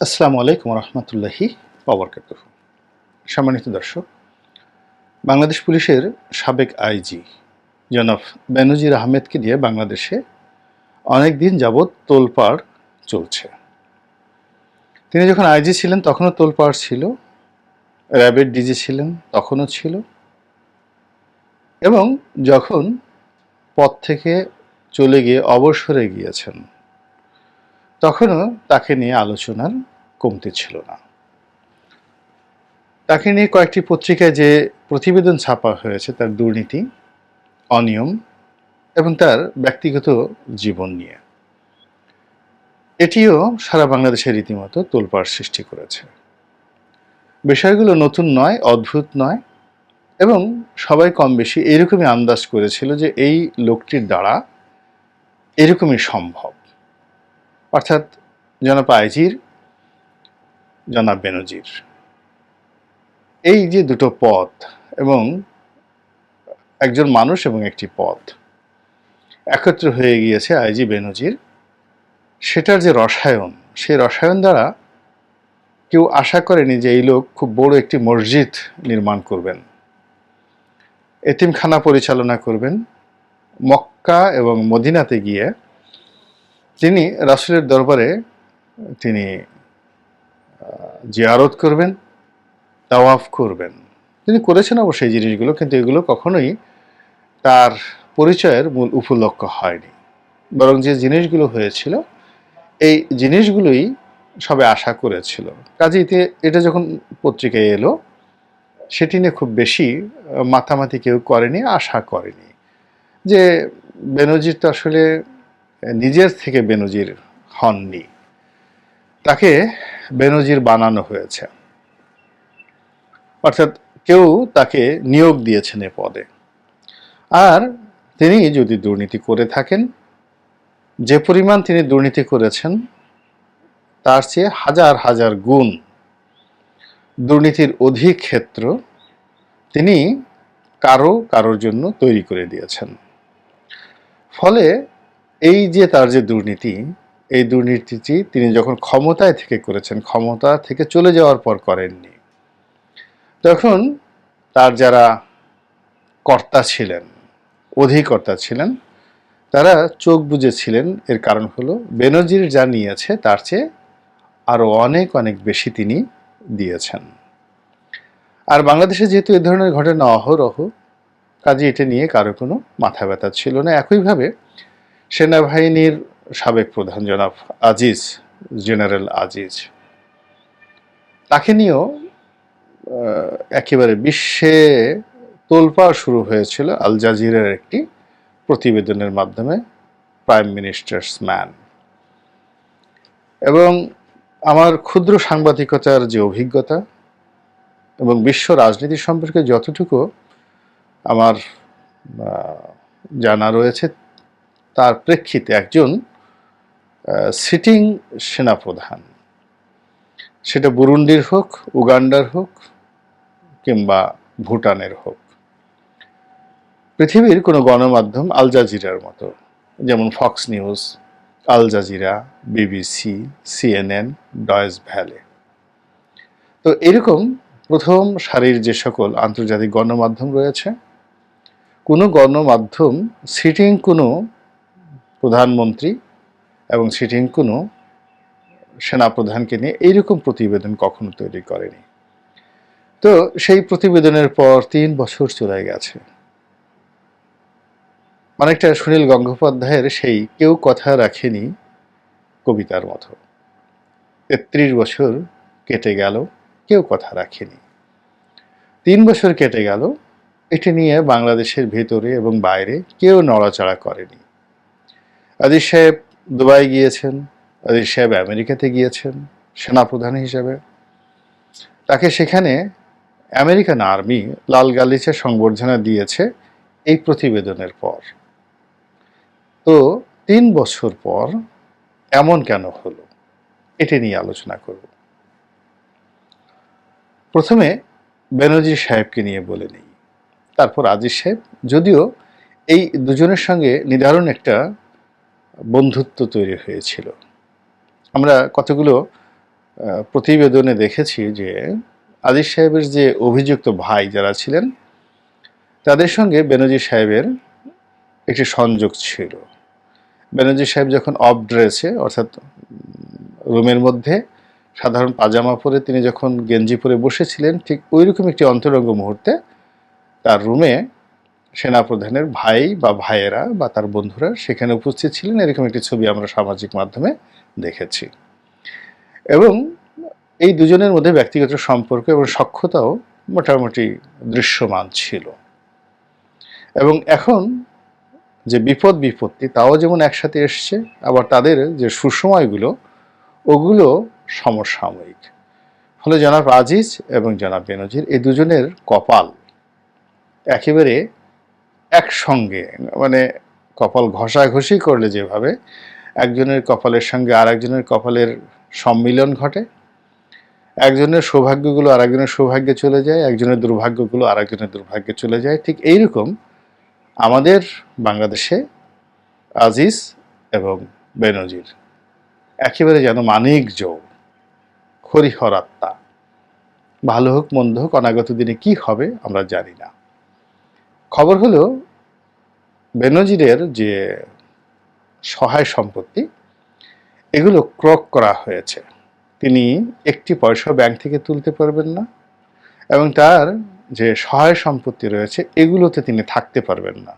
আসসালামু আলাইকুম রহমতুল্লাহি অবরকাত সম্মানিত দর্শক, বাংলাদেশ পুলিশের সাবেক আইজি জনাব বেনজির আহমেদকে দিয়ে বাংলাদেশে অনেক দিন যাবৎ তোলপাড় চলছে। তিনি যখন আইজি ছিলেন, তখনও তোলপাড় ছিল, র্যাবের ডিজি ছিলেন, তখনও ছিল। এবং যখন পদ থেকে চলে গিয়ে অবসরে গিয়েছেন তখনও তাকে নিয়ে আলোচনার কমতি ছিল না। তাকে নিয়ে কয়েকটি পত্রিকায় যে প্রতিবেদন ছাপা হয়েছে তার দুর্নীতি, অনিয়ম এবং তার ব্যক্তিগত জীবন নিয়ে। এটিও সারা বাংলাদেশের রীতিমতো তোলপাড় সৃষ্টি করেছে। বিষয়গুলো নতুন নয়, অদ্ভুত নয় এবং সবাই কম বেশি এরকমই আন্দাজ করেছিল যে এই লোকটির দ্বারা এরকমই সম্ভব। অর্থাৎ জনাব আইজির, জনাব বেনজির। এই যে দুটো পথ এবং একজন মানুষ এবং একটি পথ একত্র হয়ে গিয়েছে আইজি বেনজির, সেটার যে রসায়ন, সেই রসায়ন দ্বারা কেউ আশা করেনি যে এই লোক খুব বড় একটি মসজিদ নির্মাণ করবেন। এতিমখানা পরিচালনা করবেন। মক্কা এবং মদিনাতে গিয়ে তিনি রাসুলের দরবারে তিনি জিয়ারত করবেন, তাওয়াফ করবেন। তিনি করেছেন অবশ্যই জিনিসগুলো, কিন্তু এগুলো কখনোই তার পরিচয়ের মূল উপলক্ষ হয়নি। বরং যে জিনিসগুলো হয়েছিল, এই জিনিসগুলোই সবে আশা করেছিল। কাজে এটা যখন পত্রিকায় এলো, সেটি নিয়ে খুব বেশি মাতামাতি কেউ করেনি, আশা করেনি। যে বেনজির তো আসলে নিজের থেকে বেনজির হননি। তাকে বেনজির বানানো হয়েছে। অর্থাৎ কেউ তাকে নিয়োগ দিয়েছেন এ পদে। আর তিনি যদি দুর্নীতি করে থাকেন, যে পরিমাণ তিনি দুর্নীতি করেছেন, তার চেয়ে হাজার হাজার গুণ দুর্নীতির অধিক ক্ষেত্র তিনি কারও কারোর জন্য তৈরি করে দিয়েছেন। ফলে এই যে তার যে দুর্নীতি, এই দুর্নীতিটি তিনি যখন ক্ষমতায় থেকে করেছেন, ক্ষমতা থেকে চলে যাওয়ার পর করেননি। তখন তার যারা কর্তা ছিলেন, অধিকর্তা ছিলেন, তারা চোখ বুঝেছিলেন এর কারণ হলো, বেনজির যা নিয়েছে, তার চেয়ে আরও অনেক অনেক বেশি তিনি দিয়েছেন। আর বাংলাদেশে যেহেতু এ ধরনের ঘটনা অহরহ, কাজে এটা নিয়ে কারও কোনো মাথা ব্যথা ছিল না। একইভাবে সেনাবাহিনীর সাবেক প্রধান জনাব আজিজ, জেনারেল আজিজ। তাকে নিয়েও একেবারে বিশ্বে তোলপাড় শুরু হয়েছিল আল জাজিরের একটি প্রতিবেদনের মাধ্যমে প্রাইম মিনিস্টার্স ম্যান। এবং আমার ক্ষুদ্র সাংবাদিকতার যে অভিজ্ঞতা এবং বিশ্ব রাজনীতি সম্পর্কে যতটুকু আমার জানা রয়েছে তার প্রেক্ষিতে একজন সিটিং সেনাপ্রধান। সেটা বুরুন্ডির হোক, উগান্ডার হোক, কিংবা ভুটানের হোক। পৃথিবীর কোনো গণমাধ্যম আল জাজিরার মতো, যেমন Fox News, Al Jazeera, BBC, CNN Deutsche Welle. তো এরকম প্রথম সারির যে সকল আন্তর্জাতিক গণমাধ্যম রয়েছে, কোনো গণমাধ্যম সিটিং কোনো প্রধানমন্ত্রী এবং সিটিং কোনো সেনাপ্রধানকে নিয়ে এইরকম প্রতিবেদন কখনো তৈরি করেনি। তো সেই প্রতিবেদনের পর তিন বছর চলে গেছে। অনেকটা সুনীল গঙ্গোপাধ্যায়ের সেই কেউ কথা রাখেনি কবিতার মতো। তেত্রিশ বছর কেটে গেল, কেউ কথা রাখেনি। তিন বছর কেটে গেল, এটি নিয়ে বাংলাদেশের ভেতরে এবং বাইরে কেউ নড়াচড়া করেনি। আজিজ সাহেব দুবাই গিয়েছেন আজিজ সাহেব আমেরিকাতে গিয়েছেন, সেনাপ্রধান হিসেবে। তাকে সেখানে আমেরিকান আর্মি লাল গালিচা সংবর্ধনা দিয়েছে এই প্রতিবেদনের পর। তো তিন বছর পর এমন কেন হলো? এটি নিয়ে আলোচনা করব। প্রথমে বেনজির সাহেবকে নিয়ে বলে নিই। তারপর আজিজ সাহেব, যদিও এই দুজনের সঙ্গে নির্ধারণ একটা বন্ধুত্ব তৈরি হয়েছিল। আমরা কতগুলো প্রতিবেদনে দেখেছি যে আজিজ সাহেবের যে অভিযুক্ত ভাই যারা ছিলেন, তাদের সঙ্গে বেনজি সাহেবের একটি সংযোগ ছিল। বেনজির সাহেব যখন অফ ড্রেসে, অর্থাৎ রুমের মধ্যে সাধারণ পাজামা পরে তিনি যখন গেঞ্জি পরে বসেছিলেন, ঠিক ওইরকম একটি অন্তরঙ্গ মুহূর্তে তার রুমে সেনাপ্রধানের ভাই বা ভাইয়েরা বা তার বন্ধুরা সেখানে উপস্থিত ছিলেন। এরকম একটি ছবি আমরা সামাজিক মাধ্যমে দেখেছি। এবং এই দুজনের মধ্যে ব্যক্তিগত সম্পর্ক এবং সক্ষতাও মোটামুটি দৃশ্যমান ছিল। এবং এখন যে বিপদ বিপত্তি, তাও যেমন একসাথে এসছে, আবার তাদের যে সুসময়গুলো, ওগুলো সমসাময়িক। ফলে জনাব আজিজ এবং জনাব বেনজির এই দুজনের কপাল একেবারে একসঙ্গে মানে কপাল ঘষাঘষি করলে যেভাবে, একজনের কপালের সঙ্গে আর একজনের কপালের সম্মিলন ঘটে। একজনের সৌভাগ্যগুলো আরেকজনের সৌভাগ্যে চলে যায়, একজনের দুর্ভাগ্যগুলো আর একজনের দুর্ভাগ্যে চলে যায়। ঠিক এইরকম আমাদের বাংলাদেশে আজিজ এবং বেনজির একেবারে যেন মানিক জৌ হরিহরাত্মা ভালো হোক, মন্দ হোক, অনাগত দিনে কি হবে আমরা জানি না। খবর হলো, বেনজিরের যে সহায় সম্পত্তি, এগুলো ক্রক করা হয়েছে। তিনি একটি পয়সা ব্যাংক থেকে তুলতে পারবেন না এবং তার যে সহায় সম্পত্তি রয়েছে, এগুলোতে তিনি থাকতে পারবেন না।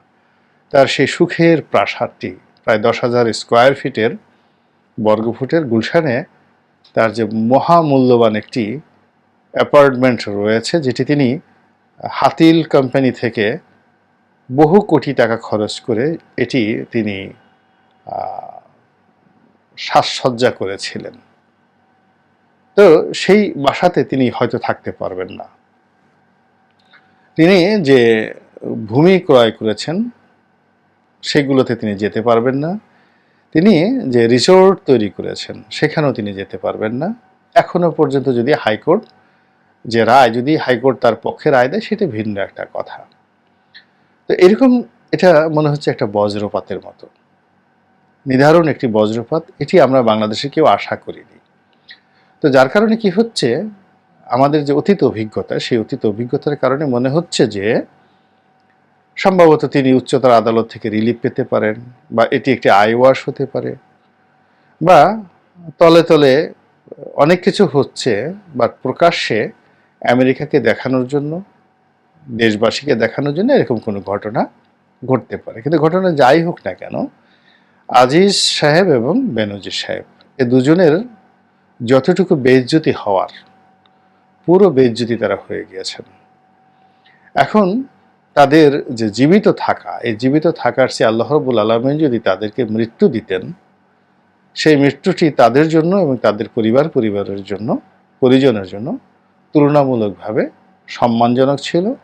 তার সেই সুখের প্রাসাদটি, প্রায় দশ হাজার স্কোয়ার ফিটের বর্গফুটের গুলশানে তার যে মহামূল্যবান একটি অ্যাপার্টমেন্ট রয়েছে, যেটি তিনি হাতিল কোম্পানি থেকে বহু কোটি টাকা খরচ করে এটি তিনি সাজসজ্জা করেছিলেন। তো সেই বাসাতে তিনি হয়তো থাকতে পারবেন না। তিনি যে ভূমি ক্রয় করেছেন, সেগুলোতে তিনি যেতে পারবেন না। তিনি যে রিসোর্ট তৈরি করেছেন, সেখানেও তিনি যেতে পারবেন না। এখনও পর্যন্ত যদি হাইকোর্ট, যে রায় যদি হাইকোর্ট তার পক্ষে রায় দেয়, সেটা ভিন্ন একটা কথা। তো এরকম এটা মনে হচ্ছে একটা বজ্রপাতের মতো। নির্ধারণ একটি বজ্রপাত, এটি আমরা বাংলাদেশে কেউ আশা করিনি। তো যার কারণে কি হচ্ছে, আমাদের যে অতীত অভিজ্ঞতা, সেই অতীত অভিজ্ঞতার কারণে মনে হচ্ছে যে, সম্ভবত তিনি উচ্চতর আদালত থেকে রিলিফ পেতে পারেন বা এটি একটি আইওয়াশ হতে পারে বা তলে তলে অনেক কিছু হচ্ছে বা প্রকাশ্যে আমেরিকাকে দেখানোর জন্য দেশবাসীকে দেখানোর জন্য এরকম কোনো ঘটনা ঘটতে পারে। কিন্তু ঘটনা যাই হোক না কেন, আজিজ সাহেব এবং বেনজির সাহেব, এ দুজনের যতটুকু বেজ্জতি হওয়ার, পুরো বেজ্জতি তারা হয়ে গিয়েছেন। এখন তাদের যে জীবিত থাকা, এই জীবিত থাকার সে আল্লাহ রবুল আলমিন যদি তাদেরকে মৃত্যু দিতেন, সেই মৃত্যুটি তাদের জন্য এবং তাদের পরিবার পরিবারের জন্য, পরিজনের জন্য তুলনামূলকভাবে সম্মানজনক ছিল।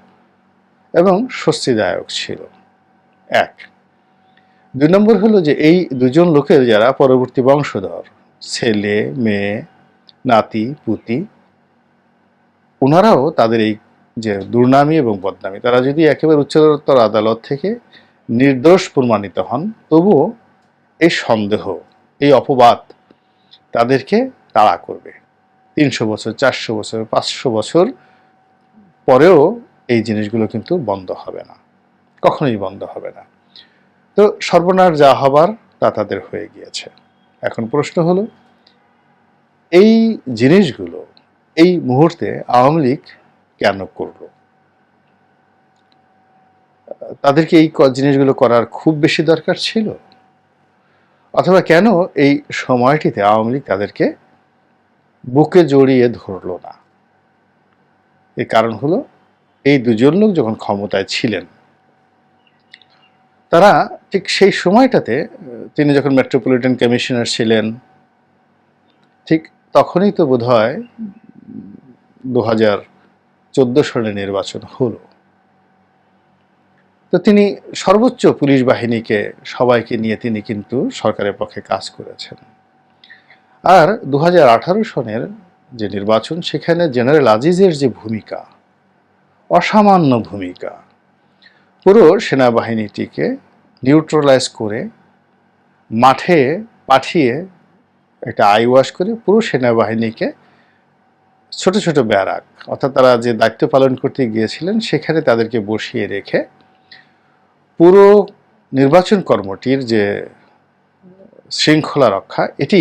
এবং স্বস্তিদায়ক ছিল। এক, দুই নম্বর হলো যে এই দুজন লোকের যারা পরবর্তী বংশধর, ছেলে, মেয়ে, নাতি, পুতি ওনারাও তাদের এই যে দুর্নামি এবং বদনামি, তারা যদি একেবারে উচ্চতর আদালত থেকে নির্দোষ প্রমাণিত হন, তবুও এই সন্দেহ, এই অপবাদ তাদেরকে তাড়া করবে। তিনশো বছর, চারশো বছর, পাঁচশো বছর পরেও এই জিনিসগুলো কিন্তু বন্ধ হবে না। কখনোই বন্ধ হবে না। তো সর্বনাশ যা হবার, তা তাদের হয়ে গিয়েছে। এখন প্রশ্ন হলো, এই জিনিসগুলো এই মুহূর্তে আওয়ামী লীগ কেন করল? তাদেরকে এই জিনিসগুলো করার খুব বেশি দরকার ছিল? অথবা কেন এই সময়টিতে আওয়ামী লীগ তাদেরকে বুকে জড়িয়ে ধরলো না? এর কারণ হলো এই দুজন লোক যখন ক্ষমতায় ছিলেন, তারা ঠিক সেই সময়টাতে, তিনি যখন মেট্রোপলিটন কমিশনার ছিলেন, ঠিক তখনই তো বোধ হয় দু হাজার চোদ্দ সালে নির্বাচন হলো। তো তিনি সর্বোচ্চ পুলিশ বাহিনীকে, সবাইকে নিয়ে তিনি কিন্তু সরকারের পক্ষে কাজ করেছেন। আর দু হাজার আঠারো সনের যে নির্বাচন, সেখানে জেনারেল আজিজের যে ভূমিকা অসামান্য ভূমিকা। পুরো সেনাবাহিনীটিকে নিউট্রালাইজ করে মাঠে পাঠিয়ে একটা আইওয়াশ করে পুরো সেনাবাহিনীকে ছোট ছোট ব্যারাক, অর্থাৎ তারা যে দায়িত্ব পালন করতে গিয়েছিলেন সেখানে তাদেরকে বসিয়ে রেখে পুরো নির্বাচন কর্মটির যে শৃঙ্খলা রক্ষা, এটি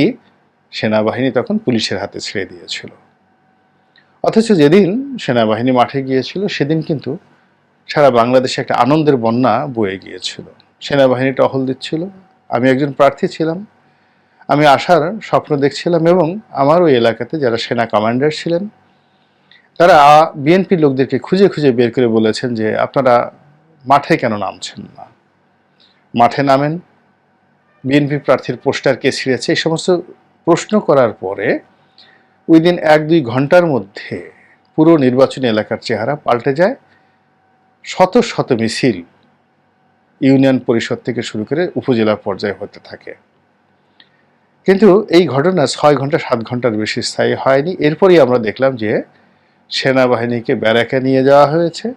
সেনাবাহিনী তখন পুলিশের হাতে ছেড়ে দিয়েছিল। অথচ যেদিন সেনাবাহিনী মাঠে গিয়েছিল, সেদিন কিন্তু সারা বাংলাদেশে একটা আনন্দের বন্যা বয়ে গিয়েছিল। সেনাবাহিনী টহল দিচ্ছিল, আমি একজন প্রার্থী ছিলাম, আমি আসার স্বপ্ন দেখছিলাম এবং আমার ওই এলাকাতে যারা সেনা কমান্ডার ছিলেন, তারা বিএনপি লোকদেরকে খুঁজে খুঁজে বের করে বলেছেন যে, আপনারা মাঠে কেন নামছেন না? মাঠে নামেন, বিএনপি প্রার্থীর পোস্টার কে ছিঁড়েছে, এই সমস্ত প্রশ্ন করার পরে ওই দিন এক দুই ঘণ্টার মধ্যে পুরো নির্বাচনী এলাকার চেহারা পাল্টে যায়। শত শত মিছিল ইউনিয়ন পরিষদ থেকে শুরু করে উপজেলা পর্যায়ে হতে থাকে। কিন্তু এই ঘটনা ছয় ঘণ্টা, সাত ঘণ্টার বেশি স্থায়ী হয়নি। এরপরই আমরা দেখলাম যে সেনাবাহিনীকে ব্যারাকে নিয়ে যাওয়া হয়েছে।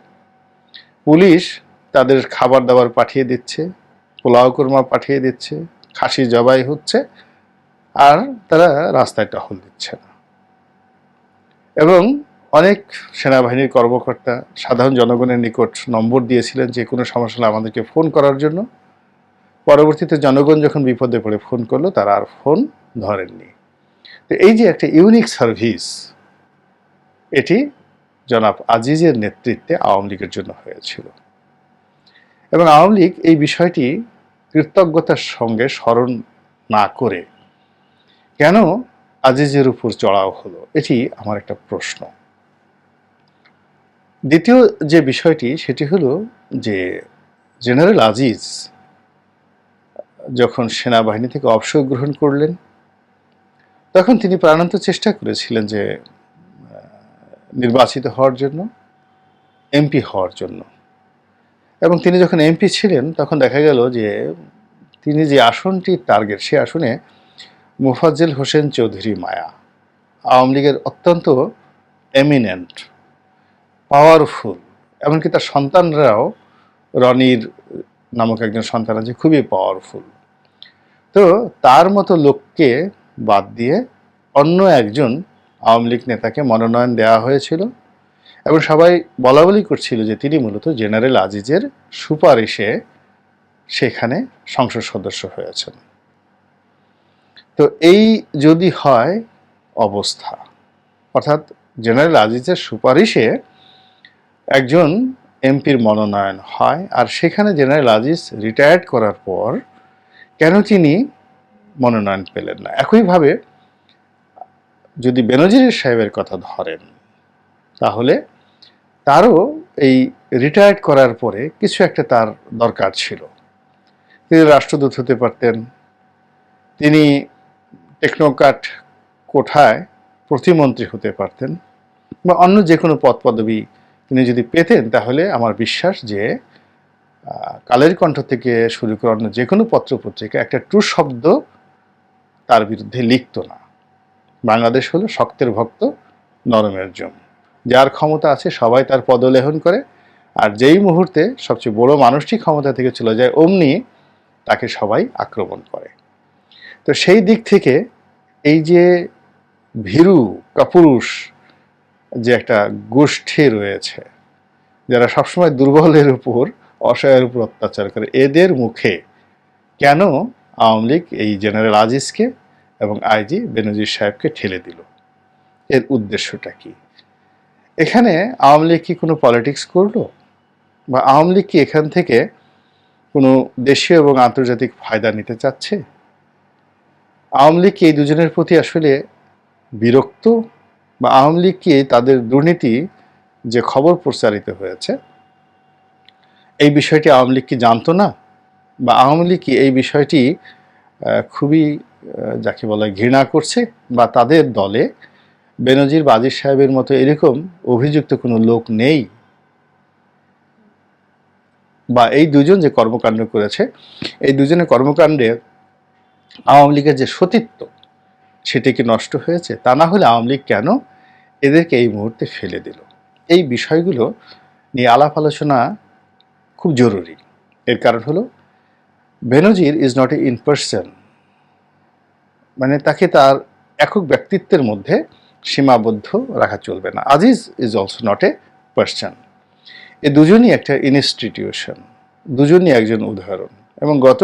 পুলিশ তাদের খাবার দাবার পাঠিয়ে দিচ্ছে, পোলাও কোরমা পাঠিয়ে দিচ্ছে, খাসি জবাই হচ্ছে, আর তারা রাস্তায় টহল দিচ্ছে না। এবং অনেক সেনাবাহিনীর কর্মকর্তা সাধারণ জনগণের নিকট নম্বর দিয়েছিলেন যে কোনো সমস্যা হলে আমাদেরকে ফোন করার জন্য। পরবর্তীতে জনগণ যখন বিপদে পড়ে ফোন করল, তারা আর ফোন ধরেননি। তো এই যে একটা ইউনিক সার্ভিস, এটি জনাব আজিজের নেতৃত্বে আওয়ামী লীগের জন্য হয়েছিল। এবং আওয়ামী লীগ এই বিষয়টি কৃতজ্ঞতার সঙ্গে স্মরণ না করে কেন আজিজের উপর চড়াও হলো? এটি আমার একটা প্রশ্ন। দ্বিতীয় যে বিষয়টি, সেটি হলো যে জেনারেল আজিজ যখন সেনাবাহিনী থেকে অবসর গ্রহণ করলেন, তখন তিনি প্রাণান্ত চেষ্টা করেছিলেন যে নির্বাচিত হওয়ার জন্য, এমপি হওয়ার জন্য। এবং তিনি যখন এমপি ছিলেন, তখন দেখা গেল যে, তিনি যে আসনটি টার্গেট সে আসনে মুফাজ্জেল হোসেন চৌধুরী মায়া। আওয়ামী লীগের অত্যন্ত এমিনেন্ট পাওয়ারফুল এমনকি তার সন্তানরাও রনির নামক একজন সন্তান আছে, খুবই পাওয়ারফুল তো তার মতো লোককে বাদ দিয়ে অন্য একজন আওয়ামী লীগ নেতাকে মনোনয়ন দেওয়া হয়েছিল এবং সবাই বলা বলি করছিল যে তিনি মূলত জেনারেল আজিজের সুপারিশে সেখানে সংসদ সদস্য হয়েছেন। তো এই যদি হয় অবস্থা, অর্থাৎ জেনারেল আজিজের সুপারিশে একজন এমপির মনোনয়ন হয়, আর সেখানে জেনারেল আজিজ রিটায়ার্ড করার পর কেন তিনি মনোনয়ন পেলেন না? একইভাবে যদি বেনজির সাহেবের কথা ধরেন, তাহলে তারও এই রিটায়ার্ড করার পরে কিছু একটা তার দরকার ছিল। তিনি রাষ্ট্রদূত হতে পারতেন, তিনি টেকনোক্রাট কোঠায় প্রতিমন্ত্রী হতে পারতেন বা অন্য যে কোনো পদ পদবি তিনি যদি পেতেন, তাহলে আমার বিশ্বাস যে কালের কণ্ঠ থেকে শুরু করে অন্য যে কোনো পত্রপত্রিকা একটা ট্রু শব্দ তার বিরুদ্ধে লিখতো না। বাংলাদেশ হলো শক্তের ভক্ত, নরমের জম। যার ক্ষমতা আছে সবাই তার পদলেহন করে, আর যেই মুহূর্তে সবচেয়ে বড় মানুষটি ক্ষমতা থেকে চলে যায়, অমনি তাকে সবাই আক্রমণ করে। তো সেই দিক থেকে এই যে ভীরু কাপুরুষ যে একটা গোষ্ঠী রয়েছে, যারা সবসময় দুর্বলের উপর, অসহায়ের উপর অত্যাচার করে, এদের মুখে কেন আওয়ামী লীগ এই জেনারেল আজিজকে এবং আইজি বেনজির সাহেবকে ঠেলে দিল? এর উদ্দেশ্যটা কি? এখানে আওয়ামী লীগ কি কোনো পলিটিক্স করল? বা আওয়ামী লীগ কি এখান থেকে কোনো দেশীয় এবং আন্তর্জাতিক ফায়দা নিতে চাচ্ছে? আওয়ামী লীগ এই দুজনের প্রতি আসলে বিরক্ত? বা আওয়ামী লীগকে তাদের দুর্নীতি যে খবর প্রচারিত হয়েছে, এই বিষয়টি আওয়ামী লীগ কি জানতো না? বা আওয়ামী লীগ এই বিষয়টি খুবই যাকে বলা ঘৃণা করছে? বা তাদের দলে বেনজির বাজির সাহেবের মতো এরকম অভিযুক্ত কোনো লোক নেই? বা এই দুজন যে কর্মকাণ্ড করেছে, এই দুজনের কর্মকাণ্ডে আওয়ামী লীগের যে সতীত্ব, সেটি কি নষ্ট হয়েছে? তা না হলে আওয়ামী লীগ কেন এদেরকে এই মুহূর্তে ফেলে দিল? এই বিষয়গুলো নিয়ে আলাপ আলোচনা খুব জরুরি। এর কারণ হলো, Benazir is not a in person মানে তাকে তার একক ব্যক্তিত্বের মধ্যে সীমাবদ্ধ রাখা চলবে না। Aziz is also not a person এ দুজনই একটা ইনস্টিটিউশন দুজনই একজন উদাহরণ। এবং গত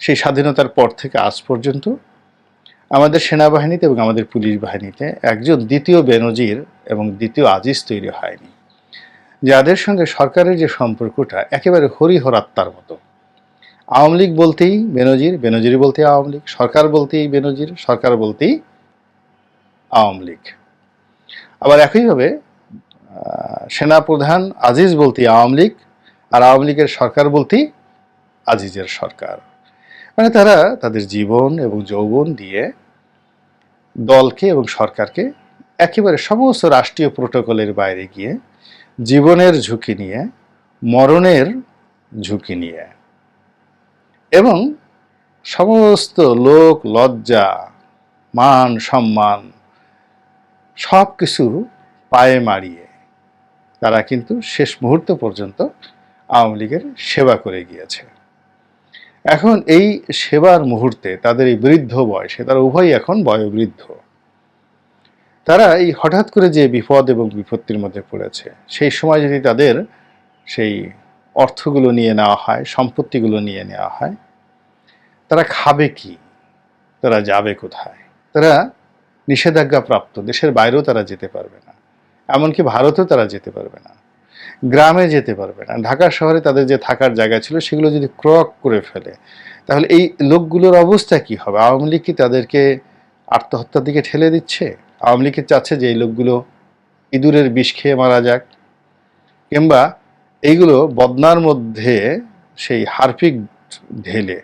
সেই স্বাধীনতার পর থেকে আজ পর্যন্ত আমাদের সেনাবাহিনীতে এবং আমাদের পুলিশ বাহিনীতে একজন দ্বিতীয় বেনজির এবং দ্বিতীয় আজিজ তৈরি হয়নি। যাদের সঙ্গে সরকারের যে সম্পর্কটা একেবারে হরিহরাত্মার মতো। আওয়ামী লীগ বলতেই বেনজির বেনজির বলতেই আওয়ামী লীগ, সরকার বলতেই বেনজির, সরকার বলতেই আওয়ামী লীগ। আবার একইভাবে সেনাপ্রধান আজিজ বলতেই আওয়ামী লীগ আর আওয়ামী লীগের সরকার বলতেই আজিজের সরকার। মানে তারা তাদের জীবন এবং যৌবন দিয়ে দলকে এবং সরকারকে একেবারে সমস্ত রাষ্ট্রীয় প্রোটোকলের বাইরে গিয়ে জীবনের ঝুঁকি নিয়ে, মরণের ঝুঁকি নিয়ে এবং সমস্ত লোক, লজ্জা, মান, সম্মান সব কিছু পায়ে মারিয়ে তারা কিন্তু শেষ মুহূর্ত পর্যন্ত আওয়ামী লীগের সেবা করে গিয়েছে। এখন এই সেবার মুহূর্তে তাদের এই বৃদ্ধ বয়সে তারা উভয়ই এখন বয়োবৃদ্ধ। তারা এই হঠাৎ করে যে বিপদ এবং বিপত্তির মধ্যে পড়েছে, সেই সময় যদি তাদের সেই অর্থগুলো নিয়ে নেওয়া হয়, সম্পত্তিগুলো নিয়ে নেওয়া হয়, তারা খাবে কি? তারা যাবে কোথায়? তারা নিষেধাজ্ঞা প্রাপ্ত দেশের বাইরেও তারা যেতে পারবে না। এমনকি ভারতেও তারা যেতে পারবে না। গ্রামে যেতে পারবে না। ঢাকা শহরে তাদের যে থাকার জায়গা ছিল সেগুলো যদি ক্রক করে ফেলে, তাহলে এই লোকগুলোর অবস্থা কি হবে? আওয়ামী লীগ কি তাদেরকে আত্মহত্যার দিকে ঠেলে দিচ্ছে? আওয়ামী লীগের চাচ্ছে যে এই লোকগুলো ইঁদুরের বিষ খেয়ে মারা যাক? কিংবা এইগুলো বদনার মধ্যে সেই হারপিক ঢেলে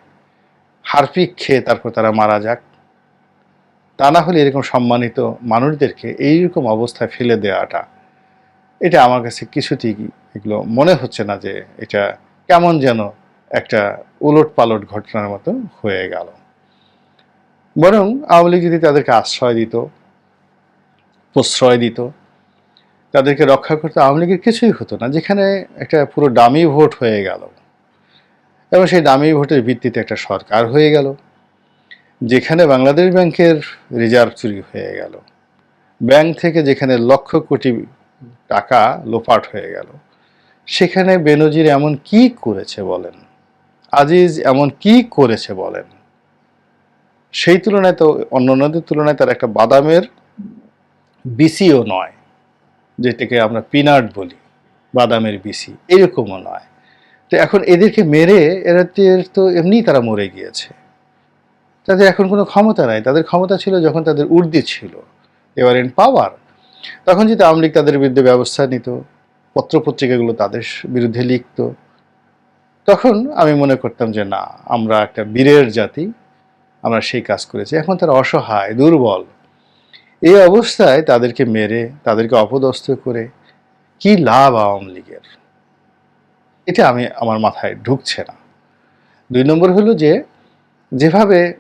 হারপিক খেয়ে তারপর তারা মারা যাক? তা না হলে এরকম সম্মানিত মানুষদেরকে এইরকম অবস্থায় ফেলে দেওয়াটা এটা আমার কাছে কিছুতেই এগুলো মনে হচ্ছে না যে এটা কেমন যেন একটা উলট পালট ঘটনার মতো হয়ে গেল। বরং আওয়ামী লীগ যদি তাদেরকে আশ্রয় দিত, প্রশ্রয় দিত, তাদেরকে রক্ষা করতে আওয়ামী লীগের কিছুই হতো না, যেখানে একটা পুরো দামি ভোট হয়ে গেল। এবং সেই দামি ভোটের ভিত্তিতে একটা সরকার হয়ে গেল, যেখানে বাংলাদেশ ব্যাংকের রিজার্ভ চুরি হয়ে গেল। ব্যাংক থেকে যেখানে লক্ষ কোটি টাকা লোপাট হয়ে গেল। সেখানে বেনজির এমন কি করেছে বলেন? আজিজ এমন কি করেছে বলেন? সেই তুলনায় তো অন্য অন্যান্যদের তুলনায় তার একটা বাদামের বিসিও নয়, যেটাকে আমরা পিনাট বলি, বাদামের বিসি, এরকমও নয়। তো এখন এদেরকে মেরে এরা তো- এর তো এমনিই তারা মরে গিয়েছে। তাদের এখন কোনো ক্ষমতা নাই। তাদের ক্ষমতা ছিল যখন তাদের উর্দি ছিল। এবার ইন পাওয়ার তখন যদি আওয়ামী লীগ তাদের বিরুদ্ধে ব্যবস্থা নিত, পত্রপত্রিকাগুলো তাদের বিরুদ্ধে লিখত, তখন আমি মনে করতাম যে না, আমরা একটা বীরের জাতি, আমরা সেই কাজ করেছি। এখন তারা অসহায়, দুর্বল। এই অবস্থায় তাদেরকে মেরে, তাদেরকে অপদস্থ করে কি লাভ আওয়ামী লীগের? এটা আমি, আমার মাথায় ঢুকছে না। দুই নম্বর হলো যে, যেভাবে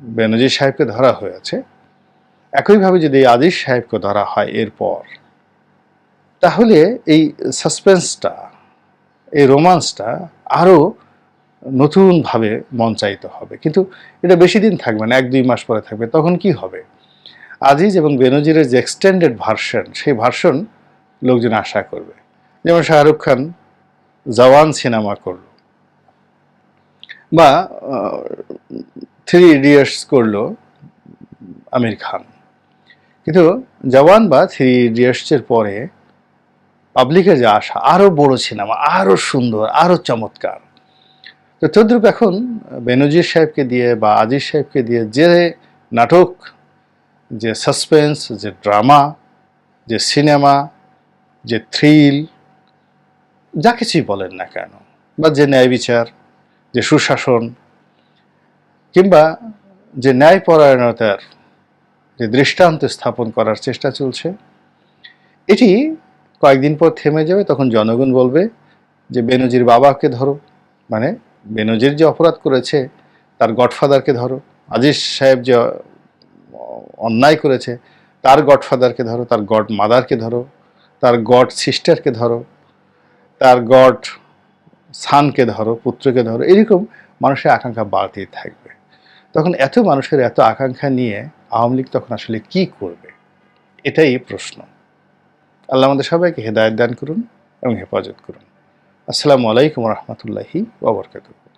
বেনজির সাহেবকে ধরা হয়েছে একইভাবে যদি এই সাহেবকে ধরা হয় এরপর, তাহলে এই সাসপেন্সটা এই রোমান্সটা আরও নতুনভাবে মঞ্চায়িত হবে। কিন্তু এটা বেশি দিন থাকবে না, এক দুই মাস পরে থাকবে, তখন কি হবে? আজিজ এবং বেনজিরের যে এক্সটেন্ডেড ভার্সন সেই ভার্সন লোকজন আশা করবে। যেমন শাহরুখ খান জওয়ান সিনেমা করল, বা থ্রি ইডিয়টস করল আমির খান। কিন্তু জওয়ান বা থ্রি ইডিয়টসের পরে পাবলিকের যে আশা আরও বড় সিনেমা আরও সুন্দর আরও চমৎকার। তো তদ্রুপ এখন বেনজির সাহেবকে দিয়ে বা আজিজ সাহেবকে দিয়ে যে নাটক, যে সাসপেন্স, যে ড্রামা, যে সিনেমা, যে থ্রিল, যা কিছুই বলেন না কেন, বা যে ন্যায় বিচার, যে সুশাসন, কিংবা যে ন্যায়পরায়ণতার যে দৃষ্টান্ত স্থাপন করার চেষ্টা চলছে। এটি কয়েকদিন পর থেমে যাবে, তখন জনগণ বলবে যে বেনজির বাবাকে ধরো। মানে বেনজির যে অপরাধ করেছে, তার গডফাদারকে ধরো। আজিজ সাহেব যে অন্যায় করেছে, তার গডফাদারকে ধরো, তার গড মাদারকে ধরো, তার গড সিস্টারকে ধরো, তার গড সানকে ধরো, পুত্রকে ধরো, এরকম মানুষের আকাঙ্ক্ষা বাড়তেই থাকবে। তখন এত মানুষের এত আকাঙ্ক্ষা নিয়ে আওয়ামী লীগ তখন আসলে কি করবে? এটাই প্রশ্ন। আল্লাহ আমাদের সবাইকে হেদায়ত দান করুন এবং হেফাজত করুন। আসসালামু আলাইকুম রহমতুল্লাহি ওবরকাতুহ